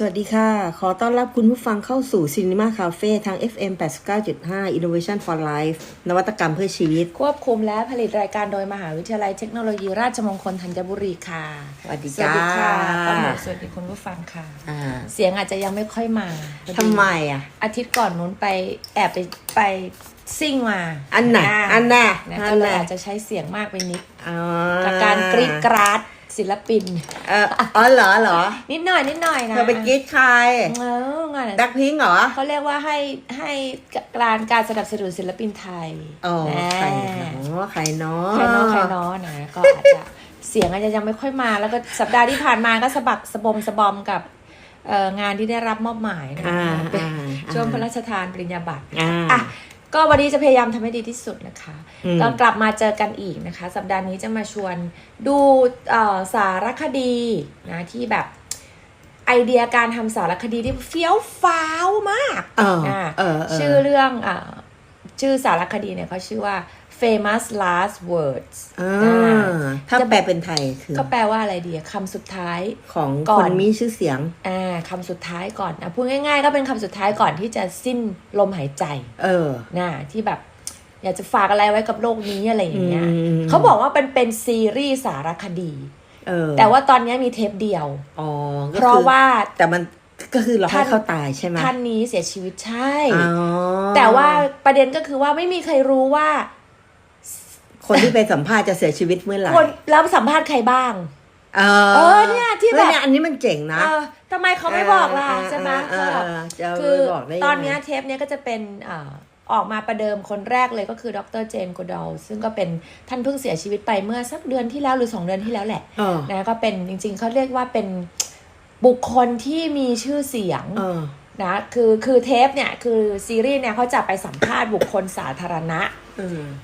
สวัสดีค่ะ ขอต้อนรับคุณผู้ฟังเข้าสู่ Cinema Cafe ทาง FM 89.5 Innovation for Life นวัตกรรมเพื่อชีวิต ควบคุมและผลิตรายการโดยมหาวิทยาลัยเทคโนโลยีราชมงคลธัญบุรีค่ะ สวัสดีสวัสดีค่ะจ้าป้าหมูสวัสดีคุณผู้ฟังค่ะอ่าเสียงอาจจะยังไม่ค่อยมาพอดีทำไมอะ อาทิตย์ก่อนนู้นไปแอบไปไปซิ่งมา อันไหนาอันน่ะนะอัก็นเลยน่ะอาจจะใช้เสียงมากไปนิดอ๋อกับการกรีดกราด ศิลปิน เอออ๋อเหรอเหรอนิดหน่อยนิดหน่อยนะเธอไปกรีดใครเอองานดักพิงเหรอเขาเรียกว่าให้ให้การการสนับสนุนศิลปินไทยอ๋อนะใครเนาะใครเนาะใครเน้อใครเน้อนะก็อาจจะเสียงอาจจะยังไม่ค่อยมา แล้วก็สัปดาห์ที่ผ่านมาก็สะบักสะบมสะบอมกับเอ่องานที่ได้รับมอบหมายนะอ่าเป็นอ่าช่วงพระราชทานปริญญาบัตรอ่าอะ ก็วันนี้จะพยายามทำให้ดีที่สุดนะคะอืมก็กลับมาเจอกันอีกนะคะ สัปดาห์นี้จะมาชวนดูเอ่อสารคดีนะที่แบบไอเดียการทำสารคดีที่เฟี้ยวฟ้าวมากเอออ่าเออเชื่อเรื่องอ่าชื่อสารคดีเนี่ยเขาชื่อว่า famous last words อ่าอ่าถ้าแปลเป็นไทยคือ ก็แปลว่าอะไรดีอะคำสุดท้ายของก่คอนนมีชื่อเสียง อ่าคำสุดท้ายก่อนนะพูดง่ายๆ ก็เป็นคำสุดท้ายก่อนที่จะสิ้นลมหายใจ เออนะที่แบบ อยากจะฝากอะไรไว้กับโลกนี้อะไรอย่างเงี้ยอืมเขาบอกว่าเป็นเป็นซีรีส์สารคดีเออแต่ว่าตอนนี้มีเทปเดียวอ๋อก็เพราะคือว่าแต่มันก็คือเราให้ท่านเขาตายใช่ไหมท่านนี้เสียชีวิตใช่อ๋อแต่ว่าประเด็นก็คือว่าไม่มีใครรู้ว่า คนที่ไปสัมภาษณ์จะเสียชีวิตเมื่อไหร่คนแล้วสัมภาษณ์ใครบ้าง เอเออเนี่ยที่แบบฮ้เนี่ยอันนี้มันเจ๋งนะเออทำไมเขาไม่บอกล่ะเออใช่ไหมเออเออเออจะเอาคือไปบอกได้ยังไงตอนเนี้ยเทปเนี้ยก็จะเป็นเอ่อออกมาประเดิมคนแรกเลยก็คือดรเจนโกดอลซึ่งก็เป็นท่านเพิ่งเสียชีวิตไปเมื่อสักเดือนที่แล้วหรือ2เดือนที่แล้วแหละเออนะก็เป็นจริง ๆเขาเรียกว่าเป็นบุคคลที่มีชื่อเสียงเออนะคือคือเทปเนี่ยคือซีรีส์เนี่ยเขาจะไปสัมภาษณ์บุคคลสาธารณะเออ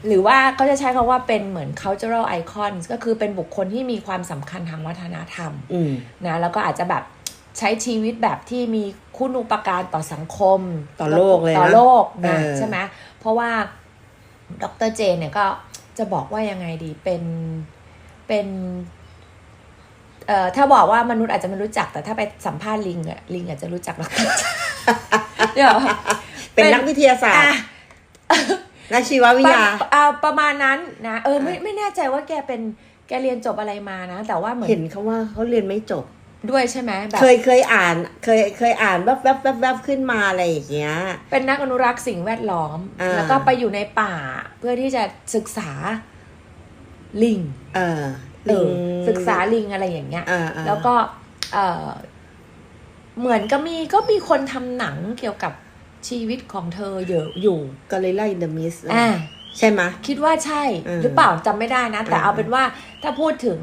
หรือว่าเขาจะใช้คำว่าเป็นเหมือน cultural icons ก็คือเป็นบุคคลที่มีความสำคัญทางวัฒนธรรมอืมนะแล้วก็อาจจะแบบใช้ชีวิตแบบที่มีคุณอุปการต่อสังคม ต่อโลกเลยนะต่อโลกนะเออใช่ไหมเพราะว่าดรเจนเนี่ยก็จะบอกว่ายังไงดีเป็นเป็นเอ่อถ้าบอกว่ามนุษย์อาจจะไม่รู้จักแต่ถ้าไปสัมภาษณ์ลิงอะลิงอาจจะรู้จักดรเจนเดี๋ยวเป็นนักวิทยาศาสตอะร์ นักชีววิทยาประอ่าประมาณนั้นนะเออไม่ไม่แน่ใจว่าแกเป็นแกเรียนจบอะไรมานะ แต่ว่าเหมือนเห็นเขาว่าเขาเรียนไม่จบด้วยใช่ไหมแบบเคยเคยอ่านเคยเคยอ่านแวบแวบแวบแวบขึ้นมาอะไรอย่างเงี้ย เป็นนักอนุรักษ์สิ่งแวดล้อมอ่าแล้วก็ไปอยู่ในป่าเพื่อที่จะศึกษาลิง เออเอลิองศึกษาลิงอะไรอย่างเงี้ยอ่าอ่าแล้วก็ เออเหมือนก็มีก็มีคนทำหนังเกี่ยวกับ ชีวิตของเธอเยอะอยู่ก็เลยไล่เดอะมิสอ่าใช่ไหมคิดว่าใช่อืมหรือเปล่าจำไม่ได้นะ แต่อืมเอาเป็นว่าถ้าพูดถึง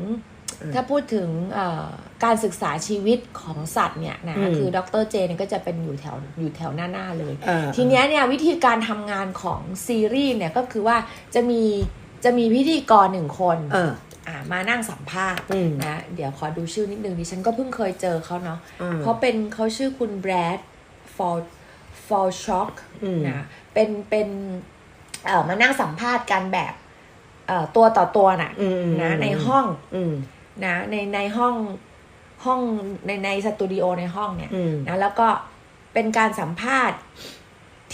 อืมถ้าพูดถึงเอ่อการศึกษาชีวิตของสัตว์เนี่ยนะอืมคือดรเจเนี่ยก็จะเป็นอยู่แถวอยู่แถวหน้าๆเลยเออทีเนี้ยเนี่ยวิธีการทำงานของซีรีส์เนี่ยก็คือว่าจะมีจะมีพิธีกรหนึ่งคนเอออ่ามานั่งสัมภาษณ์อืมนะเดี๋ยวขอดูชื่อนิดนึงดิฉันก็เพิ่งเคยเจอเขาเนาะอืมเขาเป็นเขาชื่อคุณแบรดฟอล ฟอลช็อกอืมนะเป็นเป็นเอ่อมานั่งสัมภาษณ์กันแบบเอ่อตัวต่อตัวน่ะอืมนะในห้องอืมนะในในห้องห้องในในสตูดิโอในห้องเนี่ยอืมนะแล้วก็เป็นการสัมภาษณ์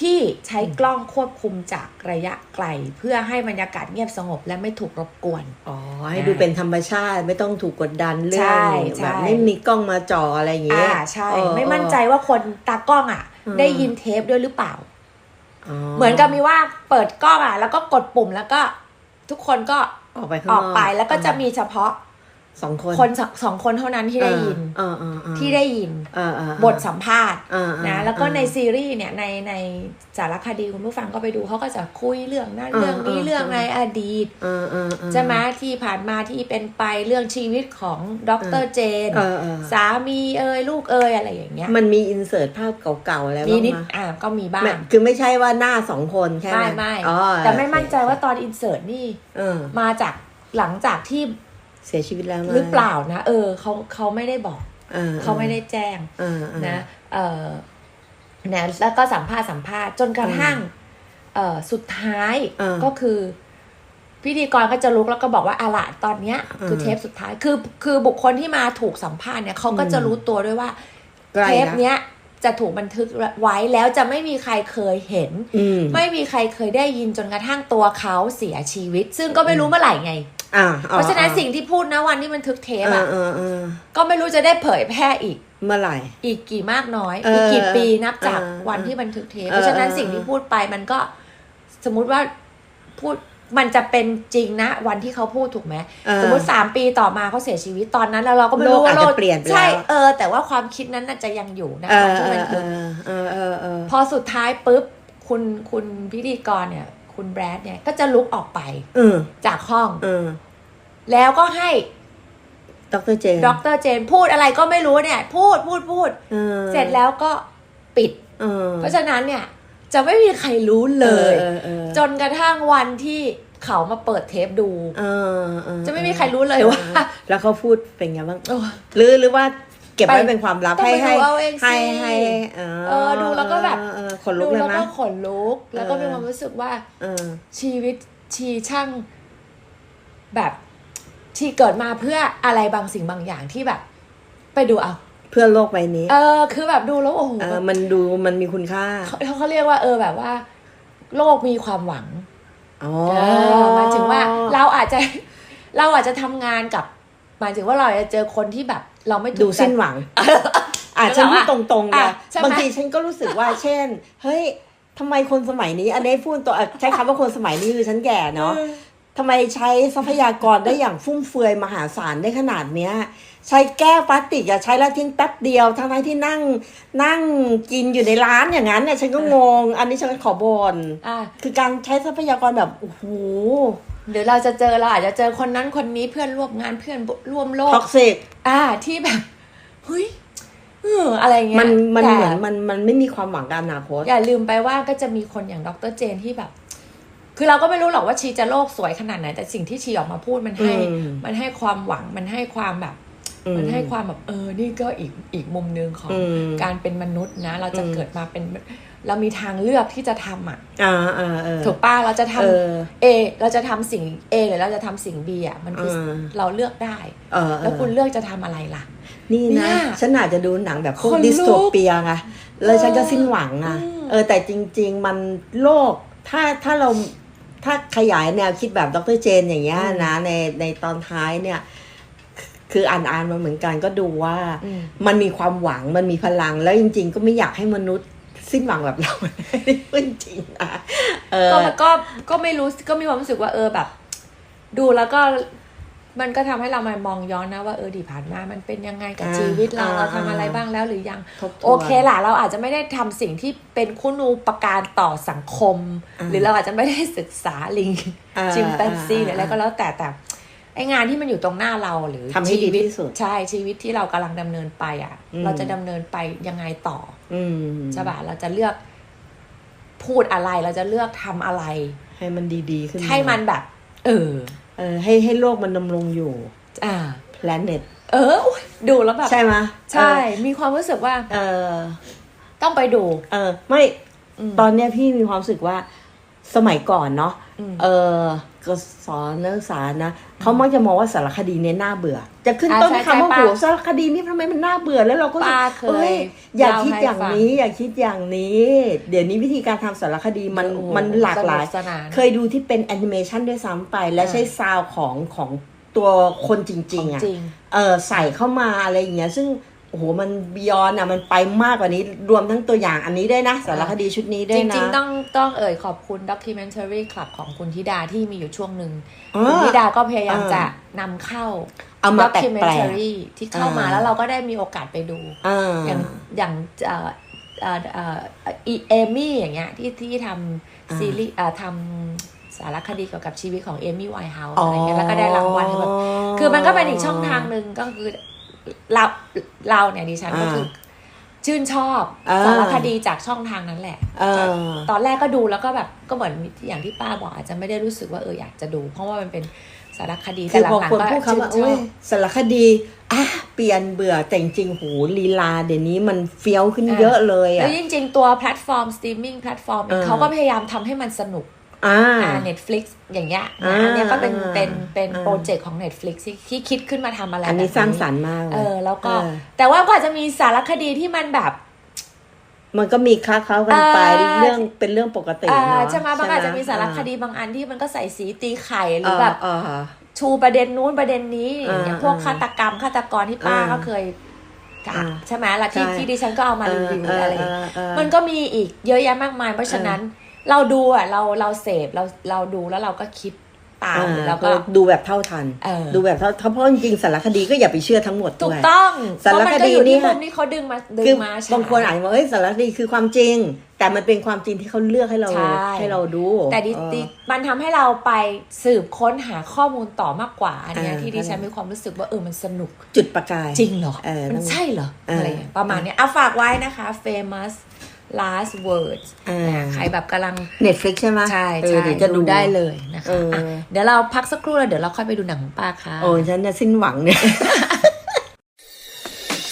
ที่ใช้กล้องควบคุมจากระยะไกล เพื่อให้บรรยากาศเงียบสงบและไม่ถูกรบกวน อ๋อ ให้ดูเป็นธรรมชาติไม่ต้องถูกกดดันเรื่ใช่องใช่แบบไม่มีกล้องมาจ่ออะไรอย่างเงี้อ่ายใช่เออไม่มั่นใจว่าคนตากล้องอะอืม ได้ยินเทปด้วยหรือเปล่าอ๋อเหมือนกับมีว่าเปิดกล้องอะ แล้วก็กดปุ่มแล้วก็ทุกคนก็ออกไปข้างอนออกกไปแล้วก็จะมีเฉพาะ สองคนคนสองสองคนเท่านั้นที่ได้ยินเออเออเออที่ได้ยินเออเออเออบทสัมภาษณ์เออเออนะแล้วก็เออในซีรีส์เนี่ยในในสารคดีคุณผู้ฟังก็ไปดูเขาก็จะคุยเรื่องนั้นเออเรื่องนี้เออเรื่องในอดีตเออเออเออใช่ไหมที่ผ่านมาที่เป็นไปเรื่องชีวิตของดรเจนเออเออสามีเอ่ยลูกเอ่ยอะไรอย่างเงี้ยมันมีอินเสิร์ตภาพเก่าๆอะไรมีบ้างนิดไหมอ่าก็มีบ้าไม่งคือไม่ใช่ว่าหน้าสองคนแค่ไม่นั้นไม่อ๋อแต่ไม่มั่นใจโอเคว่าตอนอินเสิร์ตนี่เออมาจากหลังจากที่ เสียชีวิตแล้วไหมหรือเปล่านะเออเขาเขาไม่ได้บอกออเขาไม่ได้แจ้งเออเออนะเออนะแล้วก็สัมภาษณ์สัมภาษณ์จนกระทั่งเออสุดท้ายเออก็คือพิธีกรก็จะลุกแล้วก็บอกว่าอะละตอนเนี้ย คือเออเทปสุดท้ายคือคือบุคคลที่มาถูกสัมภาษณ์เนี่ยเขาก็อืมจะรู้ตัวด้วยว่าใกล้เทปละเนี้ยจะถูกบันทึกไว้แล้วจะไม่มีใครเคยเห็นอืมไม่มีใครเคยได้ยินจนกระทั่งตัวเขาเสียชีวิต ซึ่งก็ไม่รู้เมื่อไหร่ไงอ่า เพราะฉะนั้นสิ่งที่พูดนะวันที่บันทึกเทปเออะอเออเออก็ไม่รู้จะได้เผยแพร่อีกเมื่อไหร่ อีกกี่มากน้อยเอออีอีกกี่ปีนับจากเออวันที่บันทึกเทปเออเพราะฉะนั้นเออสิ่งที่พูดไปมันก็สมมุติว่าพูดมันจะเป็นจริงนะ วันที่เขาพูดถูกไหมเออสมมติสามปีต่อมาเขาเสียชีวิตตอนนั้นแล้วเราก็ไม่รู้โลกว่าอาจจะเปลี่ยนไปแล้วใช่เออ แต่ว่าความคิดนั้นน่าจะยังอยู่นะเออที่เอบันอเอทึกอเออเออเออพอสุดท้ายปุ๊บคุณคุณพิธีกรเนี่ย คุณแบรดเนี่ย ก็จะลุกออกไปเออจากห้องเออแล้วก็ให้ดรเจนดรเจนพูดอะไรก็ไม่รู้เนี่ย พูดพูดพูดออเสร็จแล้วก็ปิดเออเพราะฉะนั้นเนี่ย จะไม่มีใครรู้เลยออเออจนกระทั่งวันที่เขามาเปิดเทปดูเออเออจะไม่มีใครรู้เลยว่า แล้วเขาพูดเป็นไงบ้างโอ้หรือหรือว่า เก็บไว้ไปเป็นความลับต้องให้ไปให้ดูเอาเองสิให้ให้เอเออดูแล้วก็แบบเออขนลุกดูเลยแล้วมั้ก็ยขนลุก แล้วก็เออมีความรู้สึกว่าเออชีวิตชีช่างแบบชีเกิดมาเพื่ออะไรบางสิ่งบางอย่างที่แบบ ไปดูเอาเพื่อโลกใบนี้ เออ คือแบบดูแล้วโอ้โหเออมันดูมันมีคุณค่าเขาเขาเรียกว่าเออแบบว่า โลกมีความหวังอ๋อเออหมายถึงว่าเราอาจจะเราอาจจะทำงานกับหมายถึงว่าเราอาจจะเจอคนที่แบบ เราไม่ถูกดูสิ้นหวังอะแล้วฉันพูดแบบตว่ารงๆเลยอะใช่ไหมบางทีฉันก็รู้สึกว่าเช่น เฮ้ยทำไมคนสมัยนี้ อันนี้พูดตัวอะใช้คำว่าคนสมัยนี้คือฉันแก่เนาะทำไมใช้ทรัพยากรได้อย่างฟุ่มเฟือยมหาศาลได้ขนาดเนี้ย ใช้แก้วพลาสติกอะใช้แล้วทิ้งแป๊บเดียว ทั้งทั้งๆที่นั่งนั่งกินอยู่ในร้านอย่างนั้นเนี่ยฉันก็งง อันนี้ฉันก็ขอบนอะคือการใช้ทรัพยากรแบบโอ้โห หรือเราจะเจอเราอาจจะเจอคนนั้นคนนี้เพื่อนร่วมงานเพื่อนร่วมโลกท็อกซิกอ่าที่แบบเฮ้ยเอออะไรเงี้ยมันมันแต่เหมือนมันมันไม่มีความหวังกับอนาคตอย่าลืมไปว่าก็จะมีคนอย่างดรเจนที่แบบ คือเราก็ไม่รู้หรอกว่าชีจะโลกสวยขนาดไหน แต่สิ่งที่ชีออกมาพูดมันให้อืมมันให้ความหวังมันให้ความแบบอื มันให้ความแบบเออนี่ก็อีกอีกมุมหนึงของอืมการเป็นมนุษย์นะ เราจะอืมเกิดมาเป็นเรามีทางเลือกที่จะทำอะอ่าอ่าเออถูกป้าเราจะทำเออเอเราจะทำสิ่งเอหรือเราจะทำสิ่งบีอะมันคืออมเราเลือกได้เออเออแล้วคุณเลือกจะทำอะไรล่ะ นี่เนี่นะยฉันอาจจะดูหนังแบบพวกขนลุกดิสโทเปียไงแล้วฉันก็เออสิ้นหวังอะอืมเออแต่จริง ๆ มันโลกถ้าถ้าเราถ้าขยายแนวคิดแบบดรเจนอย่างเงี้ยนะในในตอนท้ายเนี่ย คืออ่านอ่านมาเหมือนกันก็ดูว่าอืมมันมีความหวังมันมีพลัง แล้วจริง ๆ ก็ไม่อยากให้มนุษย์สิ้นหวังแบบเราจริงๆนะเออก็ก็ก็ไม่รู้ก็มีความรู้สึกว่าเออแบบ ดูแล้วก็มันก็ทำให้เรามามองย้อนนะว่าเออดีผ่านมามันเป็นยังไงกับอ่าชีวิตเราอ่าเราทำอะไรบ้างแล้วหรือยังทบทวนโอเคล่ะเราอาจจะไม่ได้ทำสิ่งที่เป็นคุณูปการต่อสังคมอ่าหรือเราอาจจะไม่ได้ศึกษาลิงอ่าชิมแปนซีอ่าหรืออะไรก็แล้วแต่แต่ ไองานที่มันอยู่ตรงหน้าเราหรือทำให้ดีชีวิตที่สุด ใช่ชีวิตที่เรากำลังดำเนินไปอะอืมเราจะดำเนินไปยังไงต่อ อืมใช่ป่ะเราจะเลือกพูดอะไรเราจะเลือกทำอะไร ให้มันดีๆขึ้นให้มันแบบ เออ เออ ให้ให้โลกมันดำรงอยู่ อ่า planet เอออุ๊ยดูแล้วแบบ ใช่ไหมใช่ มีความรู้สึกว่า เออ ต้องไปดู เออ ไม่อืมตอนเนี้ยพี่มีความรู้สึกว่าสมัยก่อนเนาะอืมเออก็ สอนนักศึกษานะเขามักจะมองว่าสารคดีเนี่ยน่าเบื่อ จะขึ้นอ่าต้นใช่คำว่าใช่โหป้าสารคดีนี่ทำไมมันน่าเบื่อแล้วเราก็รู้สึกป้าเคยอ้อย่าคิดเล่าให้อย่างฟังนี้อย่าคิดอย่างนี้ เดี๋ยวนี้วิธีการทำสารคดีมันโอ้โหมันหลากหลายสนุกสนานเคยดูที่เป็นแอนิเมชันด้วยซ้ำไป และอ่าใช้ซาวด์ของของตัวคนจริงๆอะจริงเออใส่เข้ามาอะไรอย่างเงี้ยซึ่ง โอ้โหมันบียอนอะมันไปมากกว่านี้รวมทั้งตัวอย่างอันนี้ด้วยนะสารคดีชุดนี้ด้จวยนะริง ๆ ต้องต้องเอ่ยขอบคุณ documentary club ของคุณธิดาที่มีอยู่ช่วงหนึ่งอ่าคุณธิดาก็พยายามอ่าจะนำเข้าเอามาแปลก documentary ที่เข้ามาอ่าแล้วเราก็ได้มีโอกาสไปดูๆอ่าอย่างอย่างเอ่อเอ่อเอ่อเอมี่อย่างเงี้ยที่ที่ทำซีรีส์เอ่อทำสารคดีเกี่ยวกับชีวิตของเอมี่ไวท์เฮาส์อะไรเงี้ยแล้วก็ได้รางวัลคือแบบคือมันก็เป็นอีกช่องทางหนึ่งก็คือ เราเราเนี่ยดิฉันก็คืออชื่นชอบอ่าสารคดีจากช่องทางนั้นแหละเออตอนแรกก็ดูแล้วก็แบบก็เหมือนอย่างที่ป้าบอกอาจจะไม่ได้รู้สึกว่าเอออยากจะดู เพราะว่ามันเป็นสารคดีคืแต่อหพอลังคนๆก็พูดชื่คำนว่าชโอ้อยบสารคดีอะแต่เปลี่ยนเบื่อแต่จริงๆโหลีลาเดี๋ยวนี้มันเฟี้ยวขึ้นอ่าเยอะเลยแล้อะวจริงๆตัวแพลตฟอร์มสตรีมมิ่งแพลตฟอร์มเองเออเขาก็พยายามทำให้มันสนุก อ่าอ่า Netflix อย่างเงี้ยอ่านะอันเนี้ยก็เป็นเป็นเป็นอ่าโปรเจกต์ของ Netflix ที่ที่คิดขึ้นมาทำอะไรอันนี้แบบสร้างสรรค์มากเลยเออแล้วก็เออแต่ว่าก็อาจจะมีสารคดีที่มันแบบ มันก็มีค้าเขากันไปเออเรื่องเป็นเรื่องปกติอ่าเนาะใช่ไหมบางอาจจะมีสารคดีดีบางอันที่มันก็ใส่สีตีไข่หรือแบบเออเออชูประเด็นนู้นประเด็นนี้อย่างเงี้ยอ่าพวกฆาตกรรมฆาตกรที่ป้าอ่าก็เคยถามอ่าใช่ไหมล่ะที่ใช่ที่ดิฉันก็เอามารีวิวเอออะไรอย่างเงี้ยเออเออมันก็มีอีกเยอะแยะมากมาย เพราะฉะนั้น เราดูอะเราเราเสพเราเราดูแล้วเราก็คิดตามอ่าแล้วก็ดูแบบเท่าทันเออดูแบบเท่าเพราะจริงๆสารคดีก็อย่าไปเชื่อทั้งหมดถูด้กวยต้องสารคดีเพะมันก็อยู่ที่เนี่ยมุมที่เขาดึงมาดึงคือมาฉยบางคนอาจจะบอกเอ้ยสารคดีคือความจริง แต่มันเป็นความจริงที่เขาเลือกให้เราใช่ให้เราดู แต่ดิเออดิมันทำให้เราไปสืบค้นหาข้อมูลต่อมากกว่าอันเนี้ยเออที่ดิฉันมีความรู้สึกว่าเออมันสนุกจุดประกายจริงเหรอเออมันใช่เหรอเออออะไรอย่างเงี้ยประมาณเนี้ยเอาฝากไว้นะคะ famous last words เออนะใครแบบกำลังเน็ตฟลิกใช่ไหมใช่เออใช่เดี๋ยวจะดูได้เลยนะคะเอออะเดี๋ยวเราพักสักครู่แล้วเดี๋ยวเราค่อยไปดูหนังของป้าค่ะ โอ้ยฉันเนี่ยสิ้นหวังเนี่ย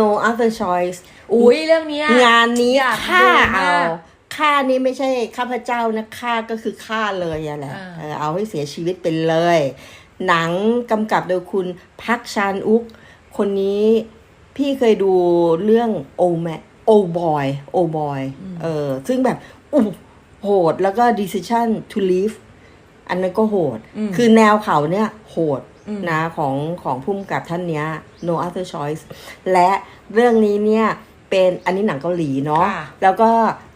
no other choice อุ้ยเรื่องเนี้ยงานนี้อยากฆ่าดูเอามากฆ่านี้ไม่ใช่ข้าพเจ้านะฆ่าก็คือฆ่าเลยอะแหละอ่าเออเอาให้เสียชีวิตไปเลย หนังกำกับโดยคุณพักชานอุก คนนี้พี่เคยดูเรื่องโอแมโอบอยโอบอยเออซึ่งแบบอู้โหดแล้วก็ decision to leave อันนั้นก็โหด คือแนวเขาเนี่ยโหด นะของของพุ่มกับท่านเนี้ย no other choice และเรื่องนี้เนี่ยเป็นอันนี้หนังเกาหลีเนาะค่ะแล้วก็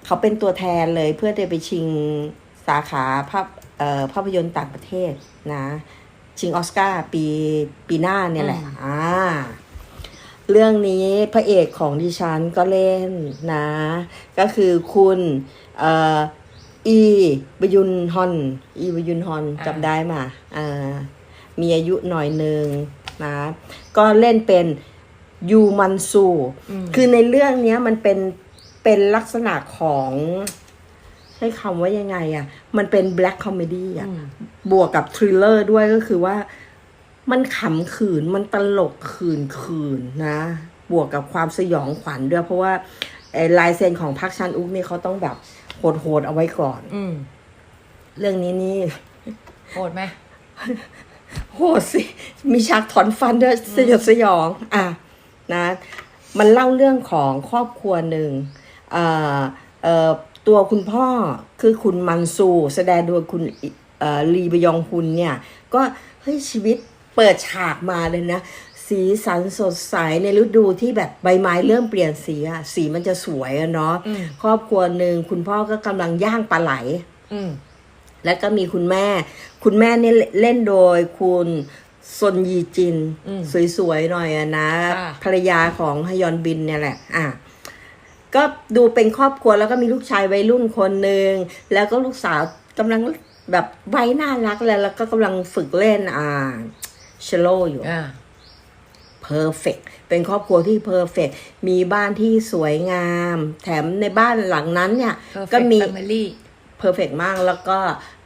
เขาเป็นตัวแทนเลยเพื่อจะไปชิงสาขาภาพเอ่อภาพยนตร์ต่างประเทศนะ ชิงออสการ์ปีปีหน้าเนี่ยแหละอ่าเรื่องนี้พระเอกของดิฉันก็เล่นนะ ก็คือคุณเอ่ออีบยุนฮอน อีบยุนฮอนอ่าจำได้มาอ่า มีอายุหน่อยหนึ่งนะ ก็เล่นเป็นยูมันซู คือในเรื่องเนี้ยมันเป็นเป็นลักษณะของใช้คำว่ายังไงอะ่ะ มันเป็นแบล็ c คอมเมดี้อะ บวกกับทริลเลอร์ด้วยก็คือว่ามันขำขืน มันตลกขืนขืนนะ บวกกับความสยองขวัญด้วย เพราะว่าไอ้ลายเซ็นของพักชันอุกนี่เขาต้องแบบโหดๆเอาไว้ก่อน อืมเรื่องนี้นี่โหดไหม โหดสิมีฉากถอนฟันด้วยสยดสยองอะนะมันเล่าเรื่องของครอบครัวหนึ่งเอ่อเอ่อตัวคุณพ่อคือคุณมันซู แสดงโดยคุณอิเอ่อลีบยองฮุนเนี่ย ก็เฮ้ยชีวิตเปิดฉากมาเลยนะ สีสันสดใสในฤดูที่แบบใบไม้เริ่มเปลี่ยนสีอะสีมันจะสวยอะเนาะอืมครอบครัวหนึ่งคุณพ่อก็กำลังย่างปลาไหลอืม แล้วก็มีคุณแม่ คุณแม่เนี่ยเล่นโดยคุณซนยีจินอืมสวยๆหน่อยอะนะค่ะภรรยาของฮยอนบินเนี่ยแหละ อะก็ดูเป็นครอบครัวแล้วก็มีลูกชายวัยรุ่นคนหนึ่งแล้วก็ลูกสาวกำลังแบบวัยน่ารักแล้วแล้วก็กำลังฝึกเล่นอ่าเชลโลอยู่อ่าเพอร์เฟกเป็นครอบครัวที่เพอร์เฟกมีบ้านที่สวยงาม แถมในบ้านหลังนั้นเนี่ย Perfect ก็มี Family เพอร์เฟกมากแล้วก็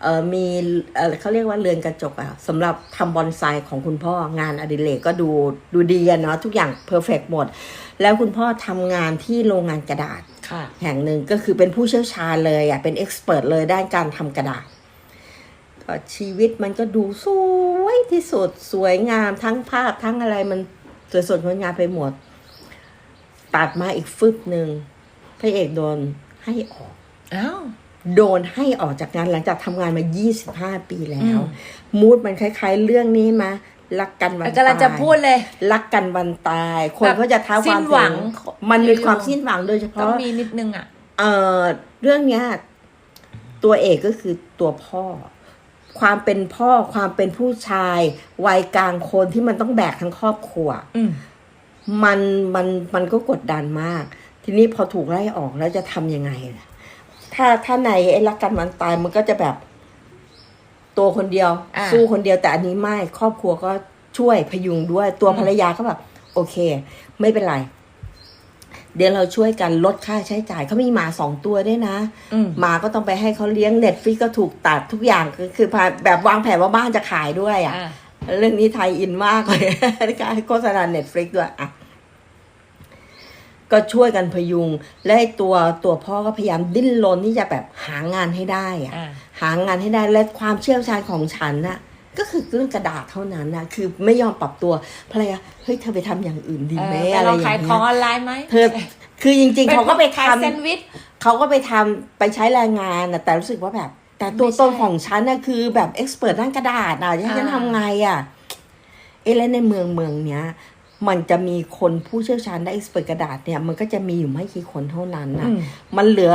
เอ่อมีเอ่อเขาเรียกว่าเรือนกระจกอะสำหรับทำบอนไซของคุณพ่องานอดิเรกก็ดูดูดีอะเนาะทุกอย่างเพอร์เฟกหมด แล้วคุณพ่อทำงานที่โรงงานกระดาษค่ะแห่งหนึ่งก็คือเป็นผู้เชี่ยวชาญเลยอะเป็นเอ็กซ์เพรสเลยด้านการทำกระดาษก็ชีวิตมันก็ดูสวยที่สุดสวยงามทั้งภาพทั้งอะไรมันสวยสดงดงามไปหมด ตัดมาอีกฟึบหนึ่งพระเอกโดนให้ออกอ้าว โดนให้ออกจากงานหลังจากทำงานมา 25 ปีแล้วอืมมูดมันคล้าย ๆ เรื่องนี้มารักกันวันตายกำลังจะพูดเลย รักกันวันตาย คนแบบก็จะท้าคสิ้วามนหวังถึมันมีความสิ้นหวังโดยเฉต้องพาะมีนิดนึงอะเอ่อเรื่องเนี้ยตัวเอกก็คือตัวพ่อ ความเป็นพ่อความเป็นผู้ชาย วัยกลางคนที่มันต้องแบกทั้งครอบครัวอืมมันมันมันก็กดดันมาก ทีนี้พอถูกไล่ออกแล้วจะทำยังไงล่ะ ถ้าถ้าในไอ้รักกันวันตายมันก็จะแบบ ตัวคนเดียว อ่า สู้คนเดียวแต่อันนี้ไม่ครอบครัวก็ช่วยพยุงด้วยตัวภรรยาก็แบบ โอเค ไม่เป็นไร เดี๋ยวเราช่วยกันลดค่าใช้จ่ายเขามีหมาสองตัวด้วยนะ อืม หมาก็ต้องไปให้เขาเลี้ยงเน็ตฟิกก็ถูกตัดทุกอย่างคือคือพาแบบวางแผนว่าบ้านจะขายด้วยอะอ่าเรื่องนี้ไทยอินมากเลย การโฆษณาเน็ตฟลิกด้วยอะ ก็ช่วยกันพยุง และไอ้ตัวตัวพ่อก็พยายามดิ้นรนที่จะแบบหางานให้ได้อะอ่าหางานให้ได้และความเชี่ยวชาญของฉันน่ะก็คือเรื่องกระดาษเท่านั้นนะคือไม่ยอมปรับตัวภรรยาเฮ้ยเธอไปทำอย่างอื่นดีไหมเออไปอะไรลอองย่างขายเงี้ของยออนไลน์ไหมเธอคือจริง ๆ เขาก็ไปขายทำแซนด์วิชเขาก็ไปทำไปใช้แรงงานนะแต่รู้สึกว่าแบบ แต่ตัวไม่ใช่ตนของฉันน่ะคือแบบเอ็กซ์เพรสด้านกระดาษอะฉันจะอ่าทำไงอะเอะแล้วในเมืองเมืองเนี้ย มันจะมีคนผู้เชี่ยวชาญด้านเอ็กซ์เพรสกระดาษเนี่ยมันก็จะมีอยู่ไม่กี่คนเท่านั้นนะอืมมันเหลือ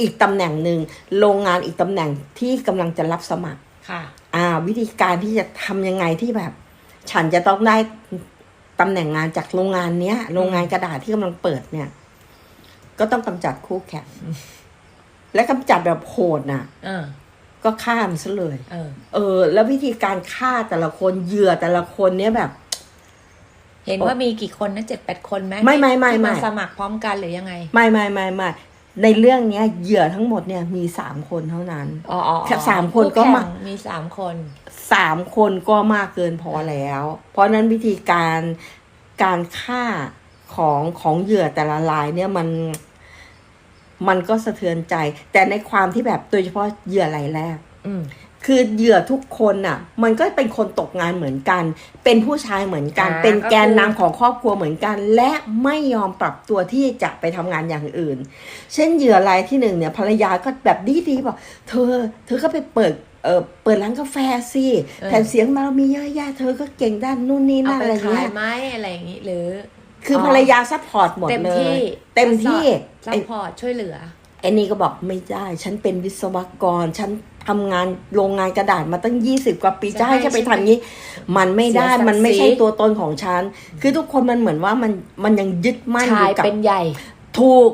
อีกตำแหน่งหนึ่งโรงงานอีกตำแหน่งที่กำลังจะรับสมัครค่ะ อ่า วิธีการที่จะทำยังไงที่แบบ ฉันจะต้องได้ตำแหน่งงานจากโรงงานเนี้ย โรงงานกระดาษที่กำลังเปิดเนี่ย ก็ต้องกำจัดคู่แข่งและกำจัดแบบโหดน่ะเออก็ฆ่ามันซะเลยเออเออ แล้ววิธีการฆ่าแต่ละคนเหยื่อแต่ละคนเนี่ยแบบ เห็นว่ามีกี่คนนะเจ็ดแปดคนไหมไม่ไม่ไม่ที่ไม่มาสมัครพร้อมกันหรือยังไง ไม่ไม่ไม่ไม่ในเรื่องเนี้ยเหยื่อทั้งหมดเนี่ยมีสามคนเท่านั้นอ๋ออ๋อแค่สามคนก็มาแข่งมีสามคนสามคนก็มากเกินพอแล้ว เพราะฉะนั้นวิธีการการฆ่าของของเหยื่อแต่ละรายเนี่ยมันมันก็สะเทือนใจ แต่ในความที่แบบโดยเฉพาะเหยื่อรายแรกอืม คือเหยื่อทุกคนน่ะ มันก็เป็นคนตกงานเหมือนกัน เป็นผู้ชายเหมือนกัน อ่าเป็นแกนก็คือนำของครอบครัวเหมือนกัน และไม่ยอมปรับตัวที่จะไปทำงานอย่างอื่น เช่นเหยื่อรายที่หนึ่งเนี่ยภรรยาก็แบบดีดีๆบอกเธอ เธอก็ไปเปิดเออเปิดร้านกาแฟสิแผ่นเสียงมาเรามีเยอะแยะเธอก็เก่งด้านนู่นนี่เอานั่นไปอะไรขาเงี้ย ยไหมอะไรอย่างนี้หรือ คือออภรรยาซัพพอร์ตหมดเต็มเลที่ ย เต็มที่ซัไอ้พพอร์ตช่วยเหลือ ไอ้นี่ก็บอกไม่ได้ ฉันเป็นวิศวกร ฉัน ทำงานโรงงานกระดาษมาตั้งยี่สิบกว่าปีจะจะให้ให้ฉันไปฉันทำงี้ มันไม่ได้เสียศักดิ์ศรี มันไม่ใช่ตัวตนของฉัน คือทุกคนมันเหมือนว่ามันมันยังยึดมั่นอชายยู่กับเป็นใหญ่ถูก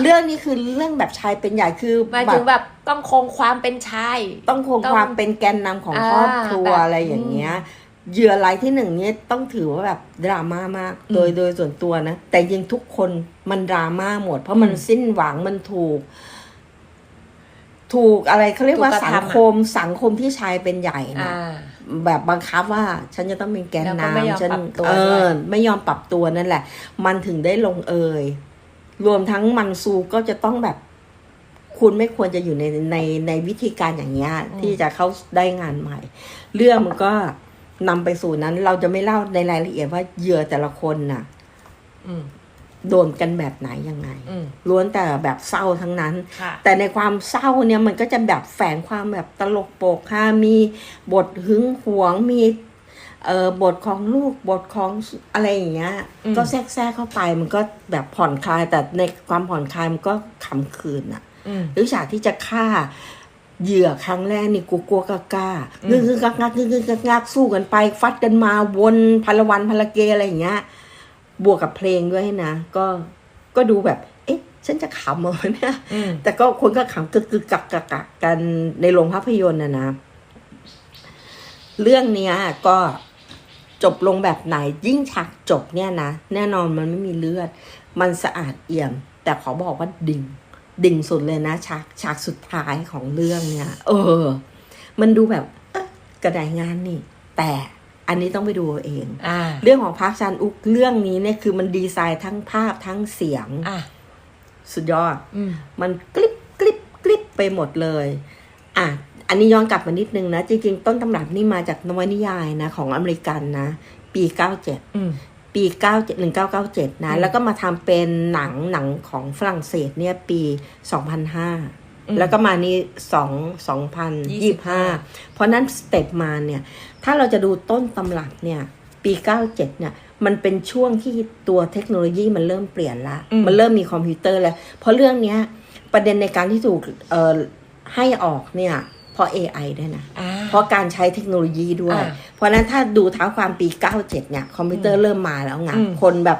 เรื่องนี้คือเรื่องแบบชายเป็นใหญ่คือหมายแบถึบงแบบต้องคงความเป็นชาย ต้องคงต้องความเป็นแกนนำของอ่าครอบครัวแบบอะไรอย่างเงี้ยเหยื่อรายที่หนึ่งเนี่ยต้องถือว่าแบบดราม่ามากโดยอืมโดยส่วนตัวนะ แต่ยังทุกคนมันดราม่าหมด เพราะมันอืม สิ้นหวังมันถูก ถูกอะไรเขาเรียกว่าถูกกระสังทำอะคมสังคมที่ชายเป็นใหญ่นะอ่าแบบบังคับว่าฉันจะต้องเป็นแกนแล้วก็ไม่ยอมนำฉันปรับตัวเอด้วอยไม่ยอมปรับตัวนั่นแหละ มันถึงได้ลงเอยรวมทั้งมันซูก็จะต้องแบบ คุณไม่ควรจะอยู่ในในในวิธีการอย่างเงี้ยที่จะเข้าได้งานใหม่ เรื่องมันก็นำไปสู่นั้น เราจะไม่เล่าในรายละเอียดว่าเหยื่อแต่ละคนน่ะอืม โดนกันแบบไหนยังไงอืมล้วนแต่แบบเศร้าทั้งนั้นค่ะแต่ในความเศร้าเนี่ยมันก็จะแบบแฝงความแบบตลกโปกฮามีบทหึงหวงมีเอ่อบทของลูกบทของอะไรอย่างเงี้ยอืมก็แทรกแทรกเข้าไปมันก็แบบผ่อนคลาย แต่ในความผ่อนคลายมันก็ขำคืนอะอืมหรือฉากที่จะฆ่าเหยื่อครั้งแรกนี่กลัวๆกล้าๆอืงึมกงึกงักงักงึกงึกงักงักสู้กันไป ฟัดกันมาวนพลวันพลเกอะไรอย่างเงี้ย บวกกับเพลงด้วยนะ ก็ก็ดูแบบ เอ๊ะ ฉันจะขำเหรอเนี่ยอืมแต่ก็คนก็ขำกึกกึกกักกักกักกันในโรงภาพยนตร์นะนะ เรื่องเนี้ยก็จบลงแบบไหนยิ่งฉากจบเนี่ยนะ แน่นอนมันไม่มีเลือด มันสะอาดเอี่ยม แต่ขอบอกว่าดิ่ง ดิ่งสุดเลยนะ ฉากฉากสุดท้ายของเรื่องเนี่ย เออ มันดูแบบเอ๊ะกระไดงานนี่ แต่ อันนี้ต้องไปดูเอาเองอ่าเรื่องของพาร์คชันอุกเรื่องนี้เนี่ยคือมันดีไซน์ทั้งภาพทั้งเสียงอะสุดยอดอืมมันกริบกริบกริบไปหมดเลย อะอันนี้ย้อนกลับมานิดนึงนะ จริงๆ ต้นตำรับนี่มาจากนวนิยายนะ ของอเมริกันนะ ปี97อืมปี9 1997นะ แล้วก็มาทำเป็นหนังหนังของฝรั่งเศสเนี่ยปี2005 แล้วก็มานี้2 2025เพราะนั้นสเต็ปมาเนี่ย ถ้าเราจะดูต้นตำรับเนี่ย ปี97เนี่ย มันเป็นช่วงที่ตัวเทคโนโลยีมันเริ่มเปลี่ยนละอืมมันเริ่มมีคอมพิวเตอร์แล้ว เพราะเรื่องเนี้ย ประเด็นในการที่ถูกเอ่อให้ออกเนี่ยเพราะ AI ด้วยนะอ่าเพราะการใช้เทคโนโลยีด้วยอ่าเพราะฉะนั้นถ้าดูเท้าความปี 97 เนี่ย คอมพิวเตอร์เริ่มมาแล้วไงอืมคนแบบ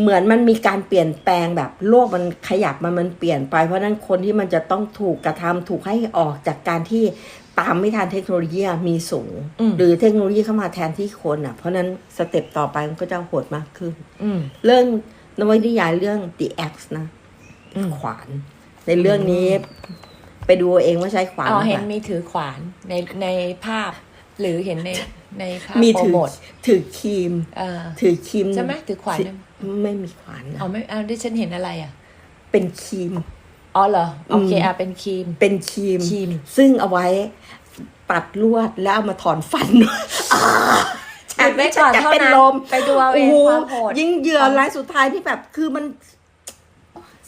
เหมือนมันมีการเปลี่ยนแปลงแบบโลกมันขยับมันมันเปลี่ยนไป เพราะฉะนั้นคนที่มันจะต้องถูกกระทำถูกให้ออกจากการที่ตามไม่ทันเทคโนโลยีอะมีสูงอืมหรือเทคโนโลยีเข้ามาแทนที่คนอะ เพราะฉะนั้นสเต็ปต่อไปมันก็จะโหดมากขึ้นอืมเรื่องนวนิยายเรื่อง The Axe นะอืมขวาน ในเรื่องนี้ไปดูเอาเองว่าใช้ขวานอ๋อรือปล่าเห็นมีถือขวานในในภาพ หรือเห็นในในภาพมีโปรถือโมทถือครีมเออถือครีมใช่ไหมถือขวาน ไหมไม่มีขวานนะอ๋อไม่เอาดิฉันเห็นอะไรอะ เป็นครีม อ๋อเหรอ โอเคอืมอะเป็นครีม เป็นครีม ครีม ซึ่งเอาไว้ตัดลวดแล้วเอามาถอนฟันด้วยอ่าหยุดไว้ก่อนจะเท่าเป็นนั้นลมไปดูเอาเองโโหความโหดยิ่งเหยื่อของรายสุดท้ายที่แบบคือมัน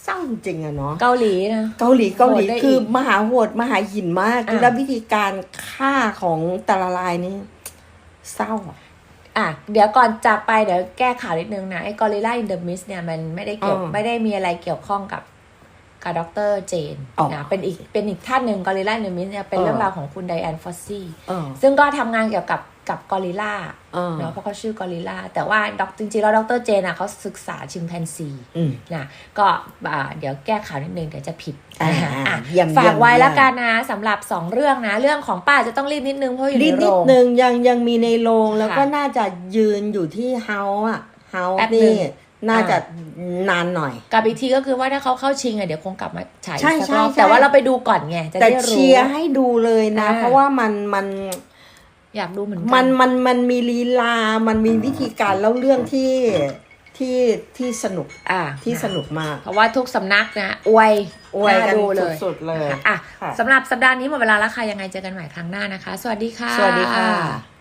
เศร้าจริงอะเนาะเกาหลีนะเกาหลีเกาหลีโหดได้อีกคือมหาโหดมหาหินมากอะแล้ววิธีการฆ่าของแต่ละรายนี่เศร้าอะ อะเดี๋ยวก่อนจากไปเดี๋ยวแก้ข่าวนิดนึงนะไอ้ Gorilla in the Mist เนี่ยมันไม่ได้เกี่ยวอืมไม่ได้มีอะไรเกี่ยวข้องกับกับดรเจนอ๋อนะเป็นอีกเป็นอีกท่านหนึ่ง Gorilla in the Mist เนี่ยเป็นเออเรื่องราวของคุณไดแอนฟอสซี่เออซึ่งก็ทำงานเกี่ยวกับ กับกอริลลาเออเนาะเพราะเขาชื่อกอริลลาแต่ว่าดอกจริงๆแล้วดรเจนอะเขาศึกษาชิมแปนซีอืมนะก็อ่าเดี๋ยวแก้ข่าวนิดนึงเดี๋ยวจะผิดอ่าอะเยี่ยมฝากไว้เยี่ยมแล้วกันนะสำหรับสองเรื่องนะ เรื่องของป้าจะต้องรีบนิดนึงเพราะอยู่ในนิดโรนิดงนึงยังยังมีในโรงแล้วก็ค่ะน่าจะยืนอยู่ที่เฮาส์อะเฮาส์แป๊บหนึ่นี่งน่าจะนานหน่อย กับอีกทีก็คือว่าถ้าเขาเข้าชิงอะเดี๋ยวคงกลับมาฉายใช่สักใช่รอบใช่แต่ว่าเราไปดูก่อนไงจะแต่ได้รู้เชียร์ให้ดูเลยนะอ่าเพราะว่ามันมัน อยากดูเหมือนกัมันมันมันมีลีลา มันมีวิธีการเล่าเรื่องที่ที่ที่สนุกอะที่สนุกมาก เพราะว่าทุกสำนักนะอวยอวยกันน่าดูเลยสุดๆเลยอะค่ะสำหรับสัปดาห์นี้หมดเวลาแล้วค่ะยังไงเจอกันใหม่ครั้งหน้านะคะ สวัสดีค่ะ สวัสดีค่ะ